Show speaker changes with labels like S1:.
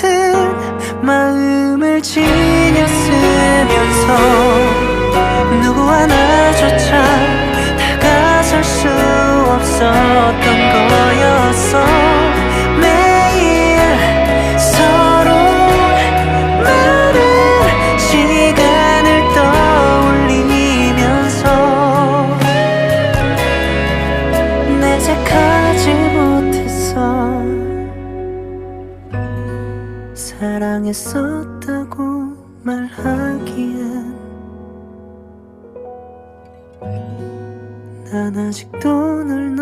S1: 같은 마음을 지녔으면서 누구 하나조차 다가설 수 없었던 거였어. 착하지 사랑했었다고 말하기엔 난 아직도 널